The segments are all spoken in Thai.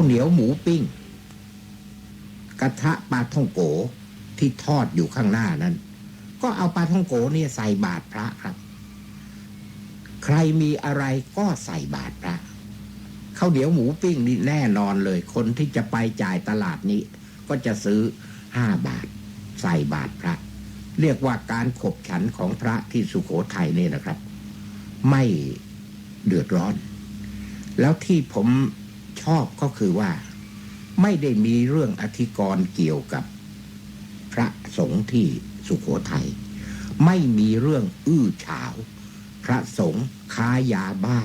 าวเหนียวหมูปิ้ง กระทะปลาท่องโกที่ทอดอยู่ข้างหน้านั้น ก็เอาปลาท่องโกเนี่ยใส่บาตรพระครับ ใครมีอะไรก็ใส่บาตรพระข้าวเหนียวหมูปิ้งนี่แน่นอนเลย คนที่จะไปจ่ายตลาดนี้ ก็จะซื้อห้าบาท ใส่บาตรพระ เรียกว่าการขบฉันของพระที่สุโขทัยนี่นะครับ ไม่เดือดร้อน แล้วที่ผม ชอบก็คือว่า ไม่ได้มีเรื่องอธิกรณ์เกี่ยวกับ พระสงฆ์ที่สุโขทัยไม่มีเรื่องอื้อฉาว พระสงฆ์ค้ายาบ้า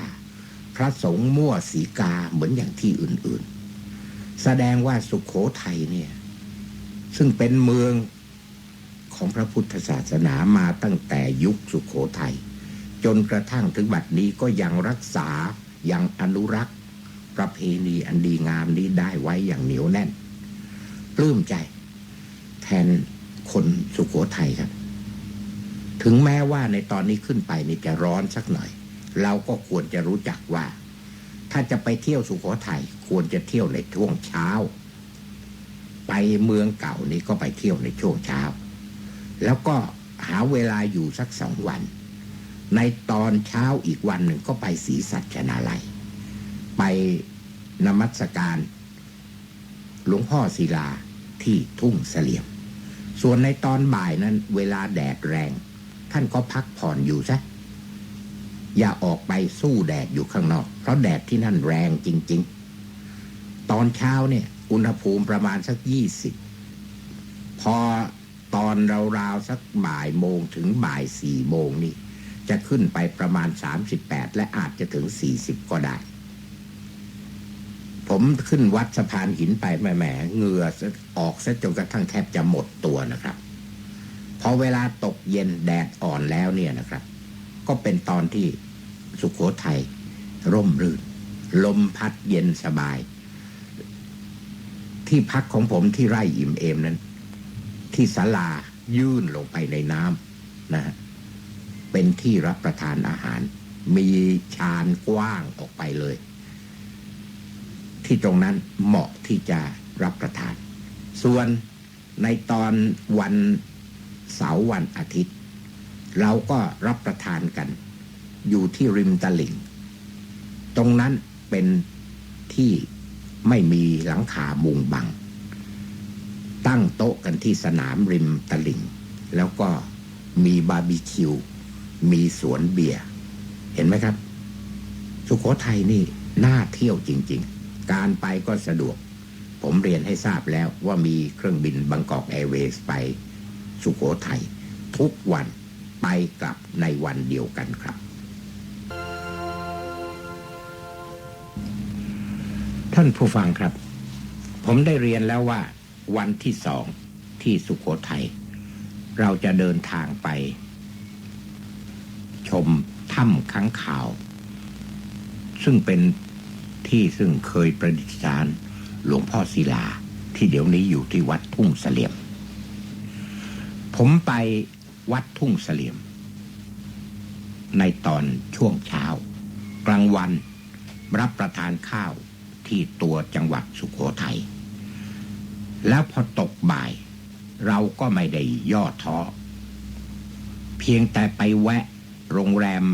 พระสงฆ์มั่วสีกาเหมือนอย่างที่อื่นๆ แสดงว่าสุขโขทัยเนี่ย ซึ่งเป็นเมืองของพระพุทธศาสนามาตั้งแต่ยุคสุขโขทัยจนกระทั่งถึงบัดนี้ก็ยังรักษายังอนุรักษ์ ประเพณีอันดีงามนี้ได้ไว้อย่างเหนียวแน่นปลื้มใจ แทนคนสุขโขทัยครับ ถึงแม้ว่าในตอนนี้ขึ้นไปนี่จะร้อนสักหน่อย เราก็ควรจะรู้จักว่า ถ้าจะไปเที่ยวสุโขทัยควรจะเที่ยวในช่วงเช้า ไปเมืองเก่านี้ก็ไปเที่ยวในช่วงเช้า แล้วก็หาเวลาอยู่สักสองวัน ในตอนเช้าอีกวันหนึ่งก็ไปศรีสัชนาลัย ไปนมัสการหลวงพ่อศิลาที่ทุ่งเสลี่ยม ส่วนในตอนบ่ายนั้นเวลาแดดแรง ท่านก็พักผ่อนอยู่ซะ อย่าออกไปสู้แดดอยู่ข้างนอก เพราะแดดที่นั่นแรงจริง ๆ ตอนเช้าเนี่ย อุณหภูมิประมาณสักยี่สิบพอตอนราวๆสักบ่ายโมงถึงบ่ายสี่โมงนี่ จะขึ้นไปประมาณสามสิบแปดและอาจจะถึงสี่สิบก็ได้ ผมขึ้นวัดสะพานหินไปแหมแหมเหงื่อออกซะจนกระทั่งแทบจะหมดตัวนะครับ พอเวลาตกเย็นแดดอ่อนแล้วเนี่ยนะครับ ก็เป็นตอนที่สุขโขทัยร่มรื่น ลมพัดเย็นสบาย ที่พักของผมที่ไร่อิ่มเอมนั้น ที่ศาลายื่นลงไปในน้ำนะฮะเป็นที่รับประทานอาหาร มีชานกว้างออกไปเลย ที่ตรงนั้นเหมาะที่จะรับประทาน ส่วนในตอนวันเสาร์วันอาทิตย์ เราก็รับประทานกัน อยู่ที่ริมตลิ่ง ตรงนั้นเป็นที่ไม่มีหลังคามุงบัง ตั้งโต๊ะกันที่สนามริมตลิ่ง แล้วก็มีบาร์บีคิว มีสวนเบียร์ เห็นไหมครับ สุโขทัยนี่น่าเที่ยวจริง ๆ การไปก็สะดวก ผมเรียนให้ทราบแล้วว่ามีเครื่องบินบางกอกแอร์เวย์ไปสุโขทัยทุกวันไปกลับในวันเดียวกันครับ ท่านผู้ฟังครับ ผมได้เรียนแล้วว่า วันที่สองที่สุโขทัยเราจะเดินทางไป ชมถ้ำค้างข่าว ซึ่งเป็น ที่ซึ่งเคยประดิษฐานหลวงพ่อศิลา ที่เดี๋ยวนี้อยู่ที่วัดทุ่งเสลี่ยม ผมไปวัดทุ่งเสลี่ยม ในตอนช่วงเช้า กลางวันรับประทานข้าวที่ตัวจังหวัดสุขโขทัยแล้วพอตกบ่าย เราก็ไม่ได้ย่อท้อ เพียงแต่ไปแวะโรงแรม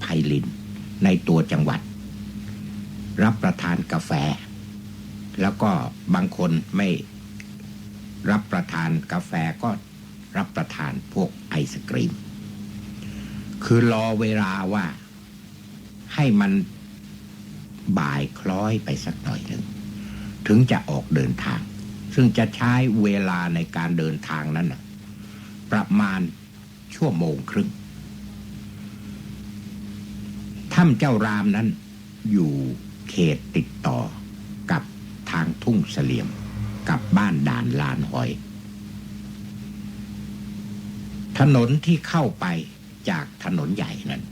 ไพลินในตัวจังหวัด รับประทานกาแฟ แล้วก็บางคนไม่รับประทานกาแฟก็รับประทานพวกไอศกรีม คือรอเวลาว่าให้มันบ่ายคล้อยไปสักหน่อยหนึ่ง ถึงจะออกเดินทาง ซึ่งจะใช้เวลาในการเดินทางนั้นนะประมาณชั่วโมงครึ่งถ้ำเจ้ารามนั้นอยู่ เขตติดต่อกับทางทุ่งเสลี่ยม กับบ้านด่านลานหอย ถนนที่เข้าไปจากถนนใหญ่นั้น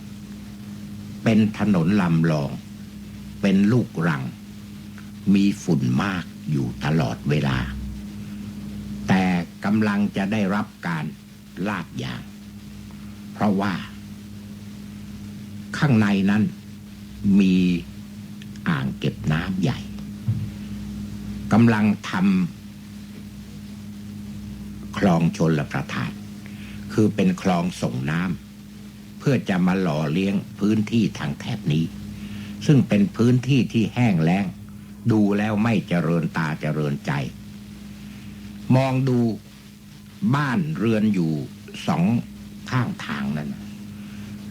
เป็นถนนลำลอง เป็นลูกรัง มีฝุ่นมากอยู่ตลอดเวลา แต่กำลังจะได้รับการลาดยาง เพราะว่า ข้างในนั้นมี อ่างเก็บน้ำใหญ่กำลังทำคลองชนละประทาน คือเป็นคลองส่งน้ำเพื่อจะมาหล่อเลี้ยงพื้นที่ทางแถบนี้ ซึ่งเป็นพื้นที่ที่แห้งแล้ง ดูแล้วไม่เจริญตาเจริญใจ มองดูบ้านเรือนอยู่สองข้างทางนั้น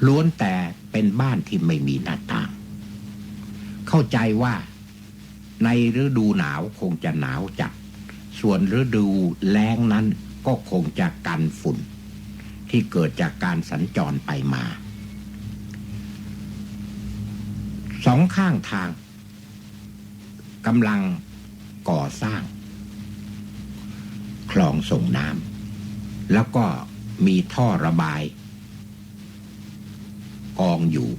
ล้วนแต่เป็นบ้านที่ไม่มีหน้าต่าง เข้าใจว่าในฤดูหนาวคงจะหนาวจัด ส่วนฤดูแล้งนั้นก็คงจะกันฝุ่น ที่เกิดจากการสัญจรไปมา สองข้างทางกำลังก่อสร้าง คลองส่งน้ำแล้วก็มีท่อระบาย กองอยู่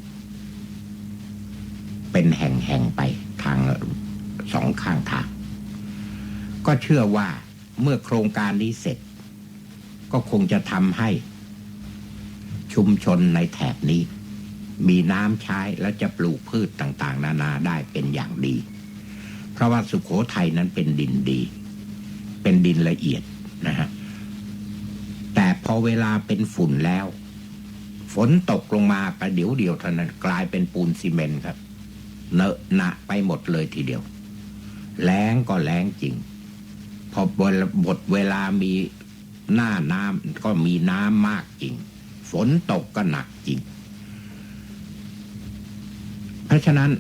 เป็นแห่งๆไปทางสองข้างทาง ก็เชื่อว่าเมื่อโครงการนี้เสร็จ ก็คงจะทำให้ชุมชนในแถบนี้ มีน้ำใช้และจะปลูกพืชต่างๆ นานาได้เป็นอย่างดี เพราะว่าสุขโขทัยนั้นเป็นดินดี เป็นดินละเอียดนะฮะแต่พอเวลาเป็นฝุ่นแล้ว ฝนตกลงมาประเดี๋ยวเดียวเท่านั้นกลายเป็นปูนซีเมนต์ครับ เนอะหนะไปหมดเลยทีเดียวแล้งก็แล้งจริง พอบทเวลามีหน้าน้ำก็มีน้ำมากจริง ฝนตกก็หนักจริง เพราะฉะนั้น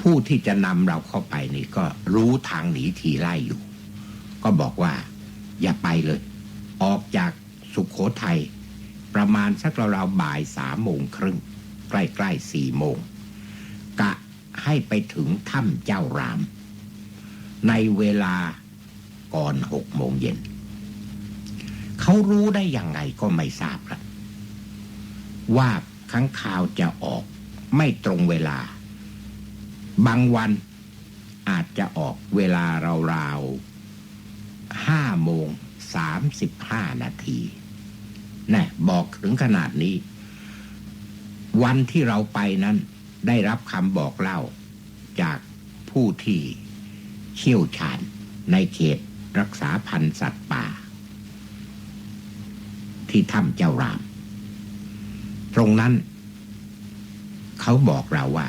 ผู้ที่จะนำเราเข้าไปนี่ก็รู้ทางหนีทีไล่อยู่ ก็บอกว่า อย่าไปเลย ออกจากสุขโขทัยประมาณสักราวๆบ่ายสามโมงครึ่งใกล้ๆสี่โมง ให้ไปถึงถ้ำเจ้าราม ในเวลาก่อนหกโมงเย็น เขารู้ได้ยังไงก็ไม่ทราบครับว่าข้างข่าวจะออกไม่ตรงเวลา บางวันอาจจะออกเวลาราวๆห้าโมงสามสิบห้านาทีแน่บอกถึงขนาดนี้ วันที่เราไปนั้น ได้รับคำบอกเล่า จากผู้ที่เชี่ยวชาญในเขตรักษาพันธุ์สัตว์ป่า ที่ถ้ำเจ้าราม ตรงนั้น เขาบอกเราว่า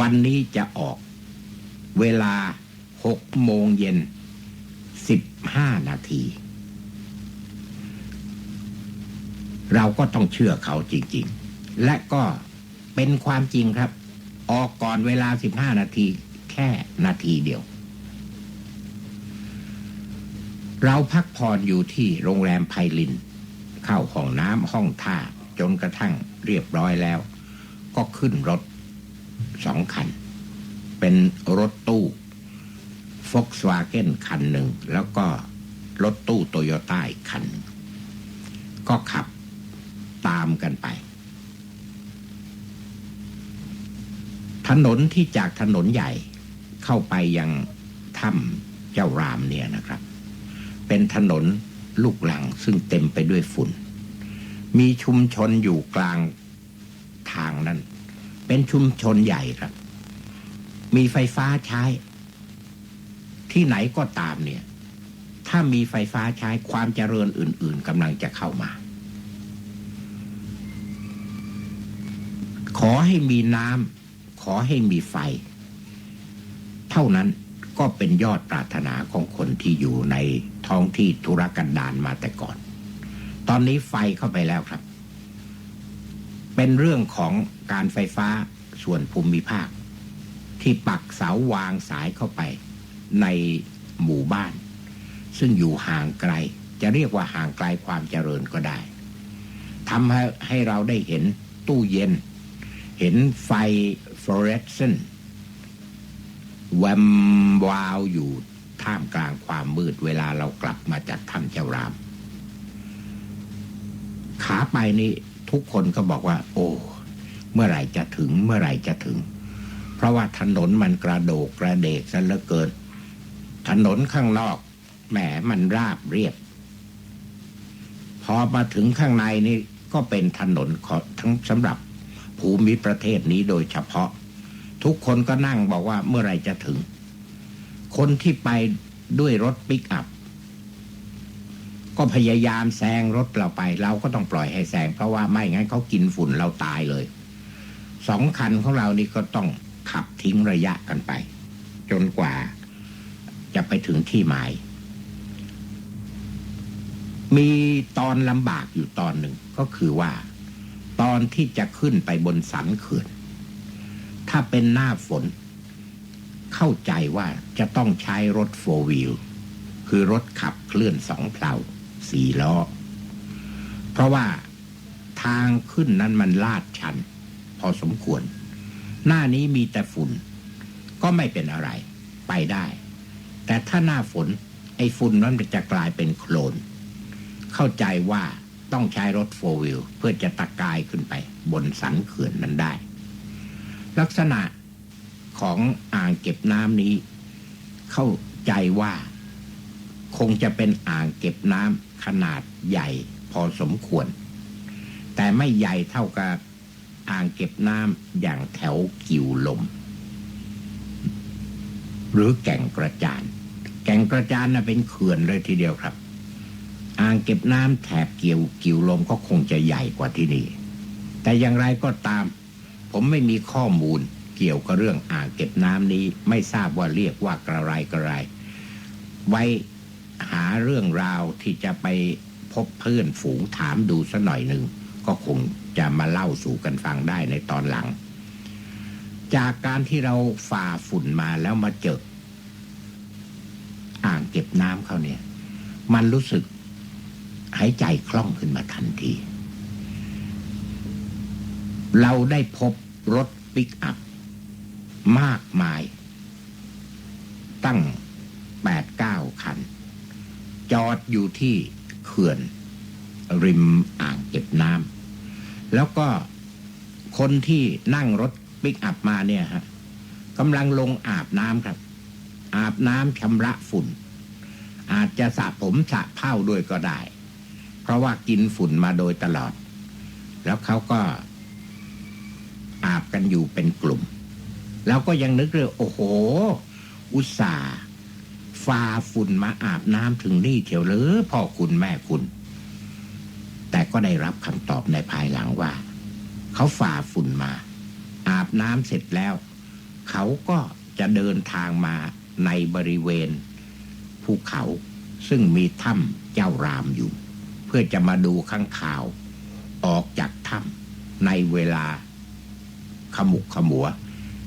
วันนี้จะออกเวลาหกโมงเย็นสิบห้านาที เราก็ต้องเชื่อเขาจริง ๆ และก็เป็นความจริงครับ ออกก่อนเวลาสิบห้านาทีแค่นาทีเดียว เราพักผ่อนอยู่ที่โรงแรมไพลิน เข้าห้องน้ำห้องท่าจนกระทั่งเรียบร้อยแล้ว ก็ขึ้นรถสองคัน เป็นรถตู้ฟกสวาเกนคันหนึ่ง แล้วก็รถตู้โตโยต้าอีกคัน ก็ขับตามกันไป ถนนที่จากถนนใหญ่เข้าไปยังถ้ำเจ้ารามเนี่ยนะครับ เป็นถนนลูกหลังซึ่งเต็มไปด้วยฝุ่น มีชุมชนอยู่กลางทางนั้น เป็นชุมชนใหญ่ครับ มีไฟฟ้าใช้ ที่ไหนก็ตามเนี่ย ถ้ามีไฟฟ้าใช้ความเจริญอื่น ๆกำลังจะเข้ามา ขอให้มีน้ำ ขอให้มีไฟ เท่านั้นก็เป็นยอดปรารถนาของคนที่อยู่ในท้องที่ธุรกันดารมาแต่ก่อน ตอนนี้ไฟเข้าไปแล้วครับ เป็นเรื่องของการไฟฟ้าส่วนภูมิภาค ที่ปักเสาวางสายเข้าไปในหมู่บ้าน ซึ่งอยู่ห่างไกล จะเรียกว่าห่างไกลความเจริญก็ได้ทำให้ให้เราได้เห็นตู้เย็น เห็นไฟ ฟลอเรสเซนต์แวมวาวอยู่ท่ามกลางความมืดเวลาเรากลับมาจากถ้ำเจ้าราม ขาไปนี่ทุกคนก็บอกว่า โอ้ เมื่อไหร่จะถึงเมื่อไหร่จะถึง เพราะว่าถนนมันกระโดกกระเดกซะเหลือเกินถนนข้างนอกแหมมันราบเรียบ พอมาถึงข้างในนี่ก็เป็นถนนทั้งสำหรับ ภูมิประเทศนี้โดยเฉพาะ ทุกคนก็นั่งบอกว่าเมื่อไรจะถึง คนที่ไปด้วยรถปิกอัพ ก็พยายามแซงรถเราไป เราก็ต้องปล่อยให้แซงเพราะว่าไม่งั้นเขากินฝุ่นเราตายเลยสองคันของเรานี่ก็ต้องขับทิ้งระยะกันไป จนกว่าจะไปถึงที่หมาย มีตอนลำบากอยู่ตอนหนึ่งก็คือว่า ตอนที่จะขึ้นไปบนสันเขื่อน ถ้าเป็นหน้าฝน เข้าใจว่าจะต้องใช้รถโฟวิลคือรถขับเคลื่อนสองเพลาสี่ล้อ เพราะว่าทางขึ้นนั้นมันลาดชัน พอสมควร หน้านี้มีแต่ฝุ่น ก็ไม่เป็นอะไร ไปได้ แต่ถ้าหน้าฝน ไอ้ฝุ่นนั้นจะกลายเป็นโคลน เข้าใจว่า ต้องใช้รถโฟวิลเพื่อจะตะกายขึ้นไป บนสันเขื่อนนั้นได้ ลักษณะของอ่างเก็บน้ำนี้ เข้าใจว่า คงจะเป็นอ่างเก็บน้ำขนาดใหญ่พอสมควร แต่ไม่ใหญ่เท่ากับอ่างเก็บน้ำอย่างแถวกิวลม หรือแก่งกระจาน แก่งกระจานน่ะเป็นเขื่อนเลยทีเดียวครับ อ่างเก็บน้ำแถบเกี่ยวกิวลมก็คงจะใหญ่กว่าที่นี่ แต่อย่างไรก็ตาม ผมไม่มีข้อมูลเกี่ยวกับเรื่องอ่างเก็บน้ำนี้ไม่ทราบว่าเรียกว่ากระไรกระไร ไว้หาเรื่องราวที่จะไปพบเพื่อนฝูงถามดูสัหน่อยหนึ่ง ก็คงจะมาเล่าสู่กันฟังได้ในตอนหลัง จากการที่เราฝ่าฝุ่นมาแล้วมาเจออ่างเก็บน้ำเขาเนี่ย มันรู้สึก หายใจคล่องขึ้นมาทันที เราได้พบรถปิกอัพ มากมาย ตั้งแปดเก้าคัน จอดอยู่ที่เขื่อน ริมอ่างเก็บน้ำแล้วก็คนที่นั่งรถปิกอัพมาเนี่ยฮะกำลังลงอาบน้ำครับ อาบน้ำชำระฝุ่น อาจจะสระผมสระเผ้าด้วยก็ได้ เพราะว่ากินฝุ่นมาโดยตลอด แล้วเขาก็อาบกันอยู่เป็นกลุ่ม แล้วก็ยังนึกเลยโอ้โห อุตส่าห์ฝ่าฝุ่นมาอาบน้ำถึงนี่เถียวหรือพ่อคุณแม่คุณ แต่ก็ได้รับคำตอบในภายหลังว่า เขาฝ่าฝุ่นมา อาบน้ำเสร็จแล้ว เขาก็จะเดินทางมาในบริเวณภูเขาซึ่งมีถ้ำเจ้ารามอยู่ พื่อจะมาดูข้างข่าว ออกจากถ้ำในเวลาขมุกขมัว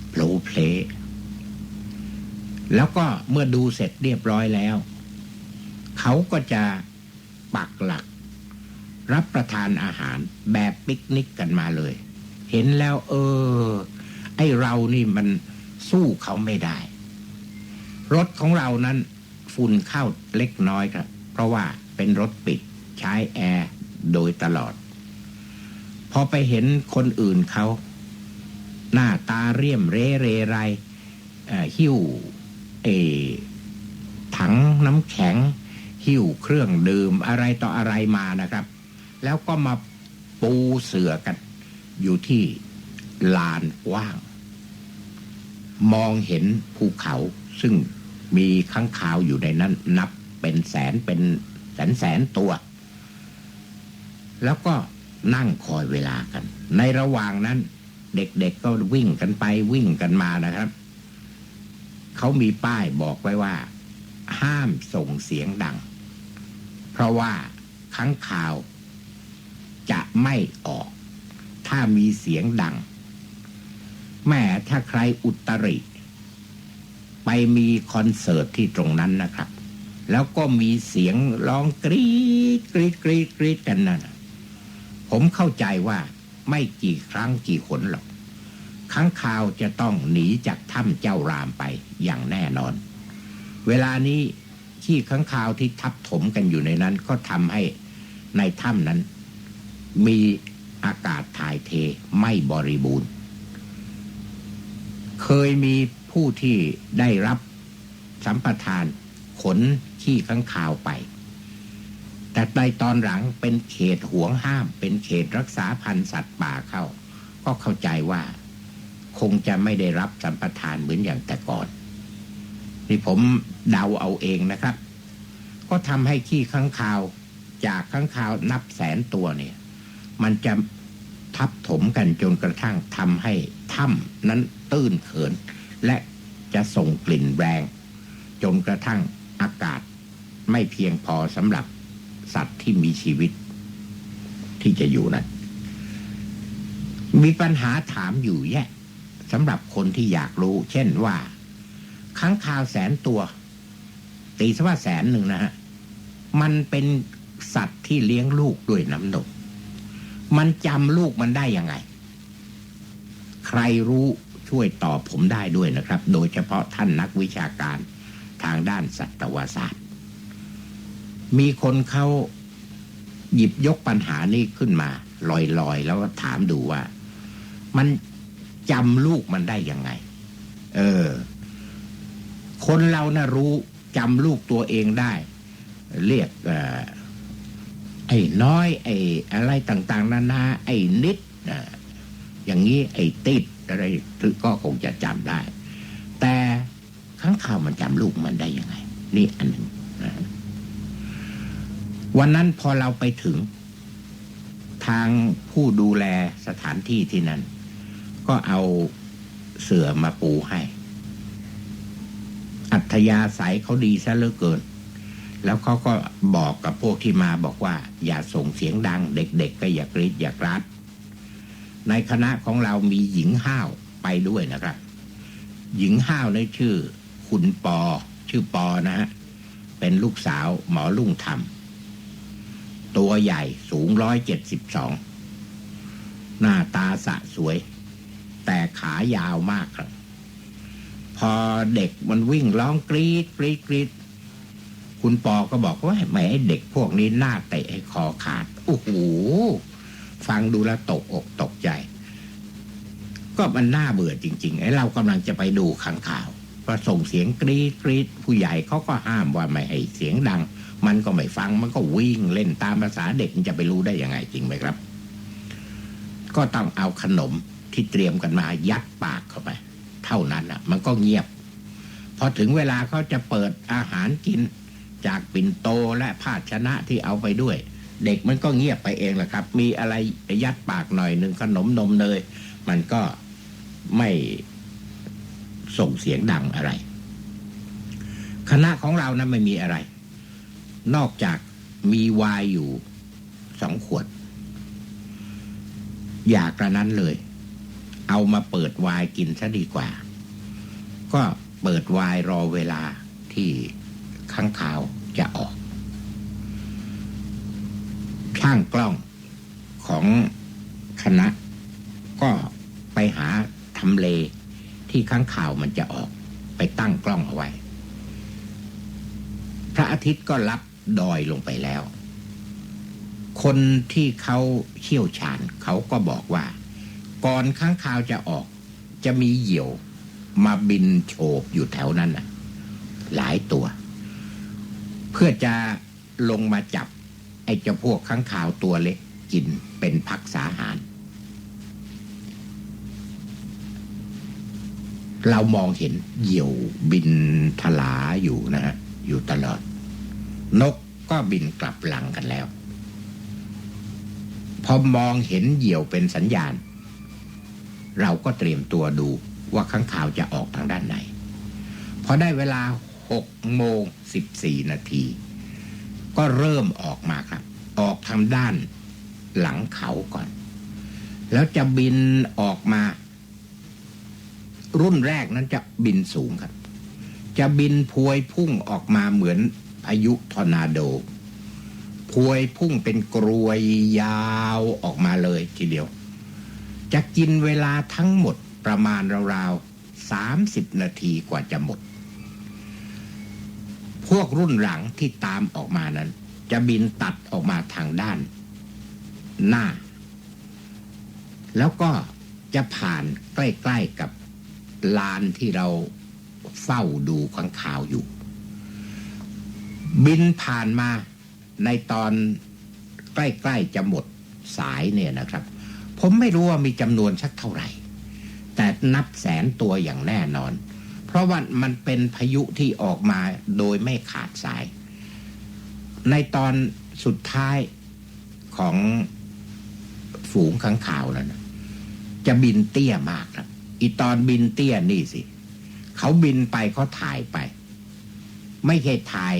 โผลเพลแล้วก็เมื่อดูเสร็จเรียบร้อยแล้ว เขาก็จะปักหลัก รับประทานอาหารแบบปิกนิกกันมาเลย เห็นแล้วเออ ไอเรานี่มันสู้เขาไม่ได้ รถของเรานั้นฝุ่นเข้าเล็กน้อยครับ เพราะว่าเป็นรถปิด ใช้แอร์โดยตลอด พอไปเห็นคนอื่นเขา หน้าตาเรียมเรเรไรหิ้วเอถังน้ำแข็ง หิ้วเครื่องดื่มอะไรต่ออะไรมานะครับ แล้วก็มาปูเสือกัน อยู่ที่ลานกว้าง มองเห็นภูเขาซึ่งมีข้างคาวอยู่ในนั้น นับเป็นแสนเป็นแสนแสนตัว แล้วก็นั่งคอยเวลากัน ในระหว่างนั้น เด็กๆก็วิ่งกันไปวิ่งกันมานะครับ เขามีป้ายบอกไว้ว่า ห้ามส่งเสียงดัง เพราะว่าข้างข่าว จะไม่ออก ถ้ามีเสียงดัง แม่ถ้าใครอุตริ ไปมีคอนเสิร์ตที่ตรงนั้นนะครับ แล้วก็มีเสียงร้องกรี๊ดกรี๊ดกรี๊ดกรี๊ดกันนั่นน่ะ ผมเข้าใจว่าไม่กี่ครั้งกี่ขนหรอกข้างข่าวจะต้องหนีจากถ้ำเจ้ารามไปอย่างแน่นอน เวลานี้ที่ข้างข่าวที่ทับถมกันอยู่ในนั้น ก็ทำให้ในถ้ำนั้น มีอากาศถ่ายเทไม่บริบูรณ์ เคยมีผู้ที่ได้รับสัมปทานขนขี้ข้างข่าวไป แต่ในตอนหลังเป็นเขตห่วงห้าม เป็นเขตรักษาพันธุ์สัตว์ป่าเข้า ก็เข้าใจว่า คงจะไม่ได้รับสัมปทานเหมือนอย่างแต่ก่อนนี่ผมเดาเอาเองนะครับ ก็ทำให้ขี้ข้างคาวจากข้างคาวนับแสนตัวเนี่ย มันจะทับถมกันจนกระทั่งทำให้ถ้ำนั้นตื้นเขิน และจะส่งกลิ่นแรง จนกระทั่งอากาศไม่เพียงพอสำหรับ สัตว์ที่มีชีวิต ที่จะอยู่นั้นมีปัญหาถามอยู่แยะสำหรับคนที่อยากรู้ เช่นว่าค้างคาวแสนตัว ตีซะว่าแสนหนึ่งนะฮะ มันเป็นสัตว์ที่เลี้ยงลูกด้วยน้ำนมมันจำลูกมันได้ยังไง ใครรู้ช่วยตอบผมได้ด้วยนะครับ โดยเฉพาะท่านนักวิชาการทางด้านสัตวศาสตร์ มีคนเขาหยิบยกปัญหานี้ขึ้นมา ลอยๆ แล้วก็ถามดูว่า มันจำลูกมันได้ยังไง เออ คนเรานะ่ะรู้จำลูกตัวเองได้ เรียกออไอ้น้อย ไอ้อะไรต่าง ๆ นานา ไอ้นิดอย่างนี้ไอ้ติดอะไรก็คงจะจำได้ แต่ข้างข่าวมันจำลูกมันได้ยังไง นี่อันหนึ่ง วันนั้นพอเราไปถึง ทางผู้ดูแลสถานที่ที่นั่น ก็เอาเสื่อมาปูให้ อัธยาศัยเขาดีซะเหลือเกิน แล้วเขาก็บอกกับพวกที่มาบอกว่า อย่าส่งเสียงดัง เด็กๆก็อย่ากรีดอย่ากรัด ในคณะของเรามีหญิงห้าวไปด้วยนะครับ หญิงห้าวนี่ชื่อ คุณปอ ชื่อปอนะฮะ เป็นลูกสาวหมอลุ่งธรรม ตัวใหญ่สูงร้อยเจ็ดสิบสองหน้าตาสะสวย แต่ขายาวมากครับ พอเด็กมันวิ่งร้องกรีดกรีดกรีดคุณปอก็บอกว่าไม่ให้เด็กพวกนี้หน้าเตะให้คอขาดโอ้โหฟังดูแล้วตกอกตกใจ ก็มันน่าเบื่อจริงๆไอ้เรากำลังจะไปดูขังข่าวพอส่งเสียงกรีดกรีดผู้ใหญ่เขาก็ห้ามว่าไม่ให้เสียงดัง มันก็ไม่ฟังมันก็วิ่งเล่นตามภาษาเด็กมันจะไปรู้ได้ยังไงจริงไหมครับ ก็ต้องเอาขนมที่เตรียมกันมายัดปากเข้าไป เท่านั้นอะ มันก็เงียบ พอถึงเวลาเขาจะเปิดอาหารกิน จากปิ่นโตและภาชนะที่เอาไปด้วย เด็กมันก็เงียบไปเองแหละครับ มีอะไรยัดปากหน่อยหนึ่งขนมนมเนยมันก็ไม่ส่งเสียงดังอะไร คณะของเรานะไม่มีอะไร นอกจากมีวายอยู่สองขวด อยากกระนั้นเลย เอามาเปิดวายกินซะดีกว่า ก็เปิดวายรอเวลาที่ข้างข่าวจะออก ช่างกล้องของคณะ ก็ไปหาทำเลที่ข้างข่าวมันจะออก ไปตั้งกล้องเอาไว้ พระอาทิตย์ก็รับ ดอยลงไปแล้ว คนที่เขาเชี่ยวชาญเขาก็บอกว่า ก่อนข้างข่าวจะออกจะมีเหยี่ยวมาบินโฉบอยู่แถวนั้นน่ะ หลายตัว เพื่อจะลงมาจับ ไอ้เจ้าพวกข้างข่าวตัวเล็กกินเป็นพักษาหาร เรามองเห็นเหยี่ยวบินทลาอยู่นะฮะอยู่ตลอด นกก็บินกลับหลังกันแล้ว พอมองเห็นเหยี่ยวเป็นสัญญาณ เราก็เตรียมตัวดูว่าข้างข่าวจะออกทางด้านไหน พอได้เวลาหกโมงสิบสี่นาที ก็เริ่มออกมาครับ ออกทางด้านหลังเขาก่อน แล้วจะบินออกมา รุ่นแรกนั้นจะบินสูงครับ จะบินพวยพุ่งออกมาเหมือน พายุทอร์นาโดพวยพุ่งเป็นกรวยยาวออกมาเลยทีเดียว จะกินเวลาทั้งหมดประมาณราวๆสามสิบนาทีกว่าจะหมด พวกรุ่นหลังที่ตามออกมานั้น จะบินตัดออกมาทางด้าน หน้า แล้วก็จะผ่านใกล้ ๆกับลานที่เราเฝ้าดูข้างข่าวอยู่ บินผ่านมาในตอนใกล้ๆจะหมดสายเนี่ยนะครับ ผมไม่รู้ว่ามีจำนวนสักเท่าไหร่ แต่นับแสนตัวอย่างแน่นอน เพราะว่ามันเป็นพายุที่ออกมาโดยไม่ขาดสาย ในตอนสุดท้ายของฝูงขังข่าวนั้นน่ะจะบินเตี้ยมากครับอีตอนบินเตี้ยนี่สิ เขาบินไปเขาถ่ายไป ไม่ใช่ถ่าย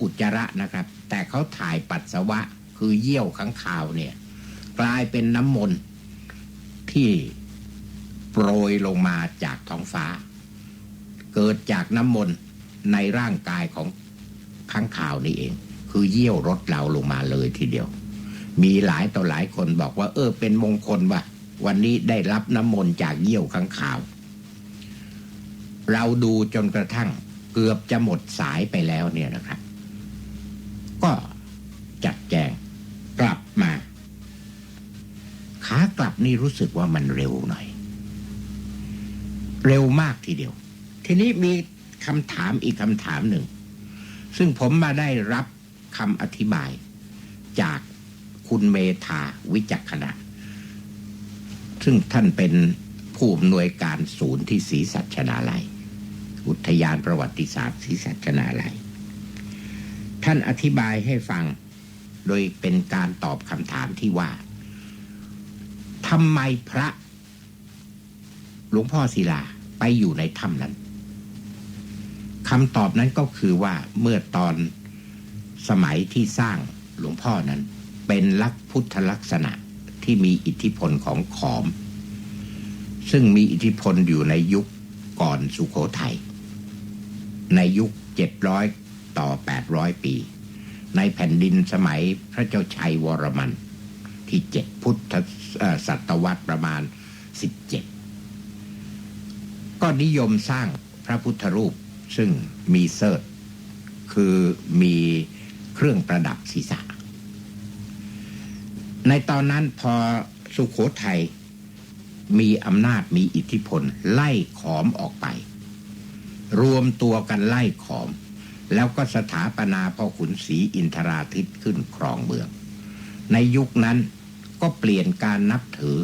อุจจาระนะครับ แต่เขาถ่ายปัสสาวะคือเยี่ยวขังข่าวเนี่ย กลายเป็นน้ำมนต์ที่โปรยลงมาจากท้องฟ้า เกิดจากน้ำมนต์ในร่างกายของข้างข่าวนี่เอง คือเยี่ยวรถเราลงมาเลยทีเดียว มีหลายต่อหลายคนบอกว่า เออ เป็นมงคลว่ะวันนี้ได้รับน้ำมนต์จากเยี่ยวข้างข่าว เราดูจนกระทั่ง เกือบจะหมดสายไปแล้วเนี่ยนะครับ ก็จัดแจงกลับมาขากลับนี่รู้สึกว่ามันเร็วหน่อย เร็วมากทีเดียว ทีนี้มีคำถามอีกคำถามหนึ่ง ซึ่งผมมาได้รับคำอธิบาย จากคุณเมธาวิจักขณะ ซึ่งท่านเป็นผู้อำนวยการศูนย์ที่ศรีสัชนาลัย อุทยานประวัติศาสตร์ศรีสัชนาลัย ท่านอธิบายให้ฟังโดยเป็นการตอบคำถามที่ว่าทำไมพระหลวงพ่อศิลาไปอยู่ในถ้ำนั้นคำตอบนั้นก็คือว่าเมื่อตอนสมัยที่สร้างหลวงพ่อนั้น เป็นลักษณ์พุทธลักษณะที่มีอิทธิพลของขอม ซึ่งมีอิทธิพลอยู่ในยุคก่อนสุโขทัย ในยุคเจ็ดร้อยต่อแปดร้อยปี ในแผ่นดินสมัยพระเจ้าชัยวรมัน ที่เจ็ดพุทธศตวรรษประมาณสิบเจ็ดก็นิยมสร้างพระพุทธรูปซึ่งมีเสิร์ชคือมีเครื่องประดับศีรษะ ในตอนนั้นพอสุขโขทัยมีอำนาจมีอิทธิพลไล่ขอมออกไป รวมตัวกันไล่ขอม แล้วก็สถาปนาพ่อขุนศรีอินทราทิตขึ้นครองเมือง ในยุคนั้นก็เปลี่ยนการนับถือ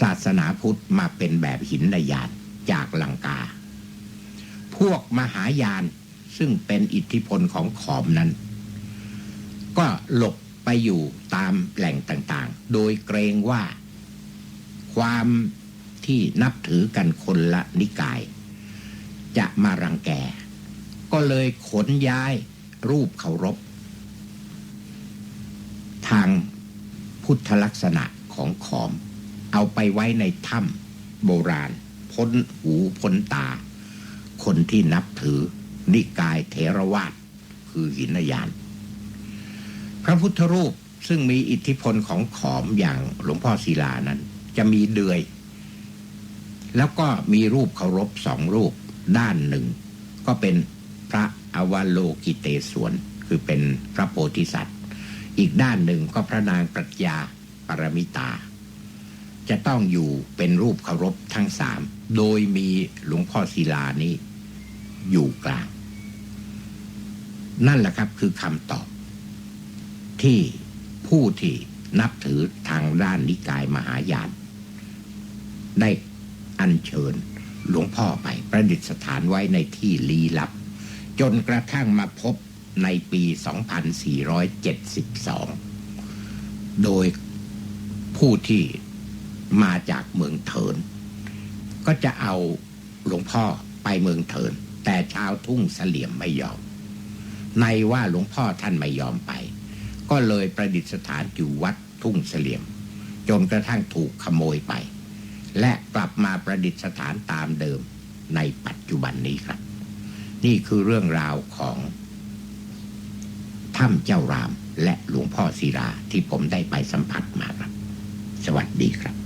ศาสนาพุทธมาเป็นแบบหินนยานจากลังกา พวกมหายานซึ่งเป็นอิทธิพลของขอมนั้น ก็หลบไปอยู่ตามแหล่งต่างๆ โดยเกรงว่าความที่นับถือกันคนละนิกาย จะมารังแก ก็เลยขนย้ายรูปเคารพ ทางพุทธลักษณะของขอม เอาไปไว้ในถ้ำโบราณ พ้นหูพ้นตา คนที่นับถือนิกายเถรวาทคือหินยาน พระพุทธรูปซึ่งมีอิทธิพลของขอมอย่างหลวงพ่อศิลานั้น จะมีเดือย แล้วก็มีรูปเคารพสองรูป ด้านหนึ่ง ก็เป็นพระอวโลกิเตศวนคือเป็นพระโพธิสัตว์ อีกด้านหนึ่งก็พระนางปรัชญาปรมิตา จะต้องอยู่เป็นรูปเคารพทั้งสามโดยมีหลวงพ่อศิลานี้อยู่กลาง นั่นแหละครับคือคำตอบ ที่ผู้ที่นับถือทางด้านนิกายมหายาน ได้อัญเชิญ หลวงพ่อไปประดิษฐานไว้ในที่ลี้ลับ จนกระทั่งมาพบในปี 2472 โดยผู้ที่มาจากเมืองเถิน ก็จะเอาหลวงพ่อไปเมืองเถิน แต่ชาวทุ่งเสลี่ยมไม่ยอม ในว่าหลวงพ่อท่านไม่ยอมไป ก็เลยประดิษฐานอยู่วัดทุ่งเสลี่ยม จนกระทั่งถูกขโมยไป และกลับมาประดิษฐานตามเดิมในปัจจุบันนี้ครับ นี่คือเรื่องราวของถ้ำเจ้ารามและหลวงพ่อศิราที่ผมได้ไปสัมผัสมาครับ สวัสดีครับ